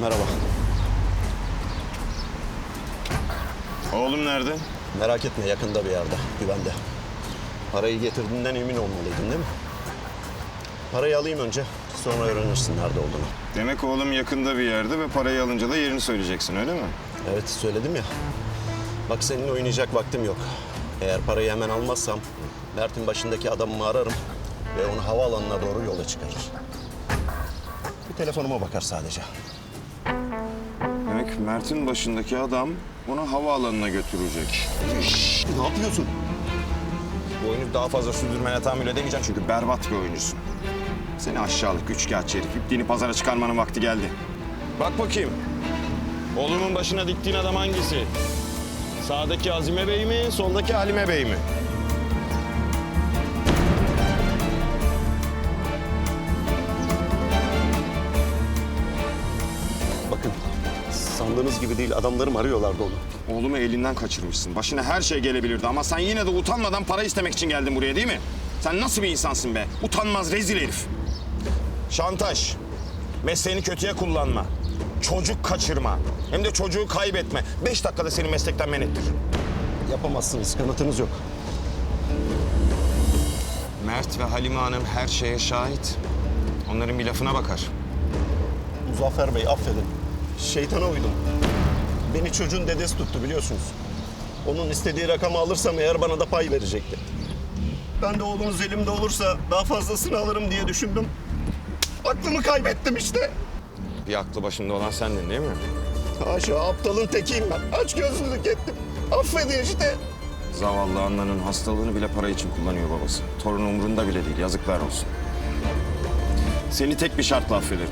Merhaba. Oğlum nerede? Merak etme yakında bir yerde, güvende. Parayı getirdiğinden emin olmalıydın değil mi? Parayı alayım önce, sonra öğrenirsin nerede olduğunu. Demek oğlum yakında bir yerde ve parayı alınca da yerini söyleyeceksin öyle mi? Evet söyledim ya. Bak seninle oynayacak vaktim yok. Eğer parayı hemen almazsam Mert'in başındaki adamımı ararım ve onu havaalanına doğru yola çıkarır. Bir telefonuma bakar sadece. Demek Mert'in başındaki adam bunu havaalanına götürecek. Ne yapıyorsun? Bu oyunu daha fazla sürdürmene tahammül edemeyeceğim çünkü berbat bir oyuncusun. Seni aşağılık üçkağıtçı herif. İpliğini pazara çıkarmanın vakti geldi. Bak bakayım. Oğlumun başına diktiğin adam hangisi? Sağdaki Azime Bey mi, soldaki Halime Bey mi? Bakın sandığınız gibi değil adamlarım arıyorlardı onu. Oğlumu elinden kaçırmışsın. Başına her şey gelebilirdi ama sen yine de utanmadan para istemek için geldin buraya değil mi? Sen nasıl bir insansın be? Utanmaz rezil herif. Şantaj. Mesleğini kötüye kullanma. Çocuk kaçırma. Hem de çocuğu kaybetme. Beş dakikada seni meslekten men ettir. Yapamazsınız, kanıtınız yok. Mert ve Halime Hanım her şeye şahit. Onların bir lafına bakar. Muzaffer Bey affedin. Şeytana uydum. Beni çocuğun dedesi tuttu biliyorsunuz. Onun istediği rakamı alırsam eğer bana da pay verecekti. Ben de oğlunuz elimde olursa daha fazlasını alırım diye düşündüm. Aklımı kaybettim işte. Bir aklı başında olan sendin değil mi? Haşa aptalın tekiyim ben. Aç gözlülük ettim. Affedin işte. Zavallı Anna'nın hastalığını bile para için kullanıyor babası. Torun umurunda bile değil. Yazıklar olsun. Seni tek bir şartla affederim.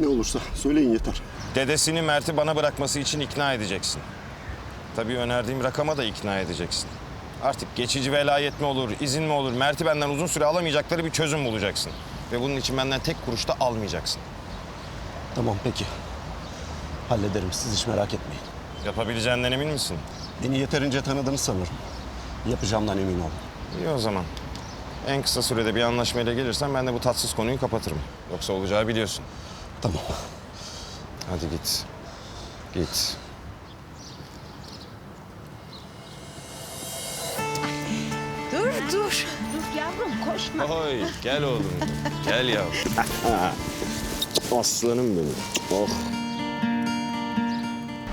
Ne olursa söyleyin yeter. Dedesini Mert'i bana bırakması için ikna edeceksin. Tabii önerdiğim rakama da ikna edeceksin. Artık geçici velayet mi olur, izin mi olur, Mert'i benden uzun süre alamayacakları bir çözüm bulacaksın. Ve bunun için benden tek kuruş da almayacaksın. Tamam peki. Hallederim siz hiç merak etmeyin. Yapabileceğinden emin misin? Beni yeterince tanıdınız sanırım. Yapacağımdan emin olun. İyi o zaman. En kısa sürede bir anlaşmayla gelirsen ben de bu tatsız konuyu kapatırım. Yoksa olacağı biliyorsun. Tamam. Hadi git. Git. Dur dur. Dur yavrum koşma. Oy gel oğlum. gel yavrum. Aslanım benim. Oh.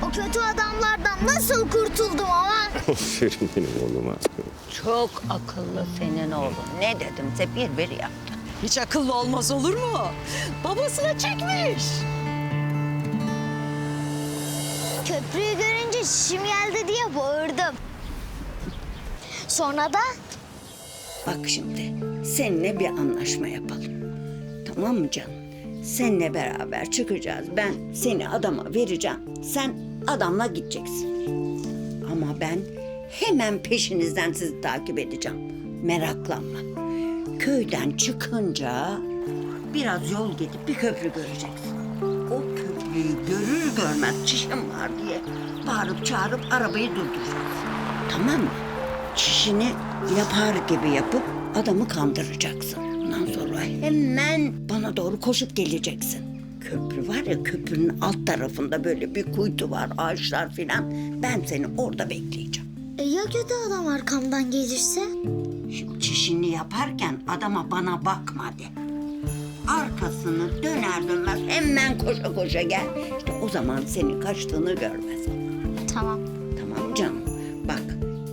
O kötü adamlardan nasıl kurtuldum ama? Aferin benim oğluma. Çok akıllı senin oğlun. Ne dedimse bir bir yaptı. Hiç akıllı olmaz olur mu? Babasına çekmiş. Köprüyü görünce şişim geldi diye bağırdım. Sonra da Bak şimdi seninle bir anlaşma yapalım. Tamam mı canım? Seninle beraber çıkacağız. Ben seni adama vereceğim. Sen adamla gideceksin. Ama ben hemen peşinizden sizi takip edeceğim. Meraklanma. Köyden çıkınca biraz yol gidip bir köprü göreceksin. O köprüyü görür görmez çişim var diye bağırıp çağırıp arabayı durduracaksın. Tamam mı? Çişini yapar gibi yapıp adamı kandıracaksın. Ondan sonra hemen bana doğru koşup geleceksin. Köprü var ya köprünün alt tarafında böyle bir kuytu var ağaçlar filan. Ben seni orada bekleyeceğim. e, ya kötü adam arkamdan gelirse? Yaparken adama bana bakma de. Arkasını döner dönmez hemen koşa koşa gel. İşte o zaman senin kaçtığını görmez. Tamam. Tamam canım. Bak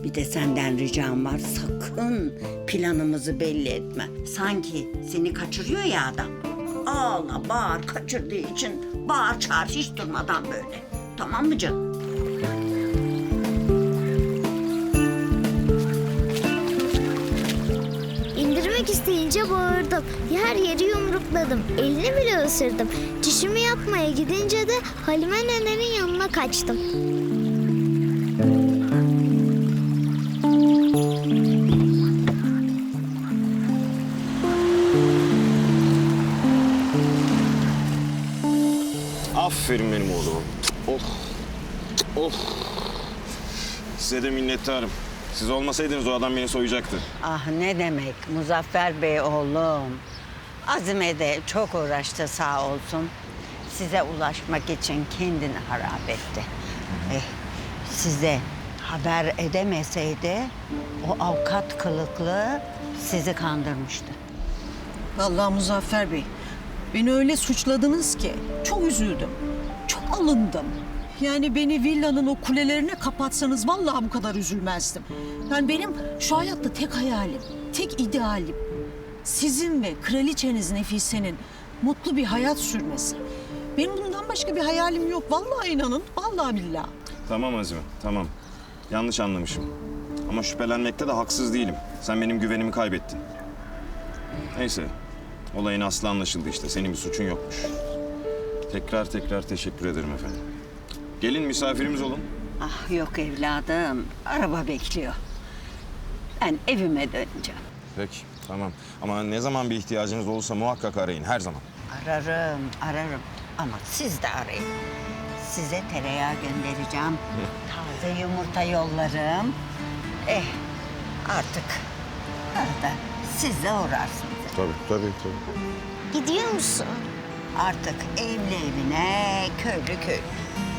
bir de senden ricam var. Sakın planımızı belli etme. Sanki seni kaçırıyor ya adam. Ağla bağır kaçırdığı için bağır çağır hiç durmadan böyle. Tamam mı canım? İsteyince bağırdım. Her yeri yumrukladım. Elini bile ısırdım. Çişimi yapmaya gidince de Halime nenenin yanına kaçtım. Aferin benim oğluma. Oh. Oh. Size de minnettarım. Siz olmasaydınız o adam beni soyacaktı. Ah ne demek Muzaffer Bey oğlum. Azime de çok uğraştı sağ olsun. size ulaşmak için kendini harap etti. Eh, size haber edemeseydi o avukat kılıklı sizi kandırmıştı. Vallahi Muzaffer Bey, beni öyle suçladınız ki çok üzüldüm. Çok alındım. Yani beni villanın o kulelerine kapatsanız vallahi bu kadar üzülmezdim. Yani benim şu hayatta tek hayalim, tek idealim sizin ve kraliçeniz Nefise'nin mutlu bir hayat sürmesi. Benim bundan başka bir hayalim yok. Vallahi inanın, vallahi billahi. Tamam Azime, tamam. Yanlış anlamışım. Ama şüphelenmekte de haksız değilim. Sen benim güvenimi kaybettin. Neyse, olayın aslı anlaşıldı işte. Senin bir suçun yokmuş. Tekrar tekrar teşekkür ederim efendim. Gelin misafirimiz olun. Ah yok evladım. Araba bekliyor. Ben evime döneceğim. Peki, tamam. Ama ne zaman bir ihtiyacınız olursa muhakkak arayın, her zaman. Ararım, ararım. Ama siz de arayın. Size tereyağı göndereceğim. Taze yumurta yollarım. Eh, artık arada siz de uğrarsınız. Tabii, tabii, tabii. Gidiyor musun? Artık evli evine, köylü köy.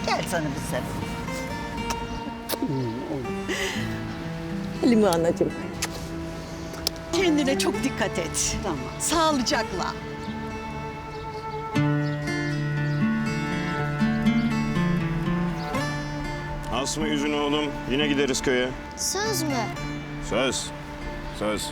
Gel sana bir sarılayım. Halime anacığım. Kendine çok dikkat et. Tamam. Sağlıcakla. Asma yüzünü oğlum. Yine gideriz köye. Söz mü? Söz. Söz.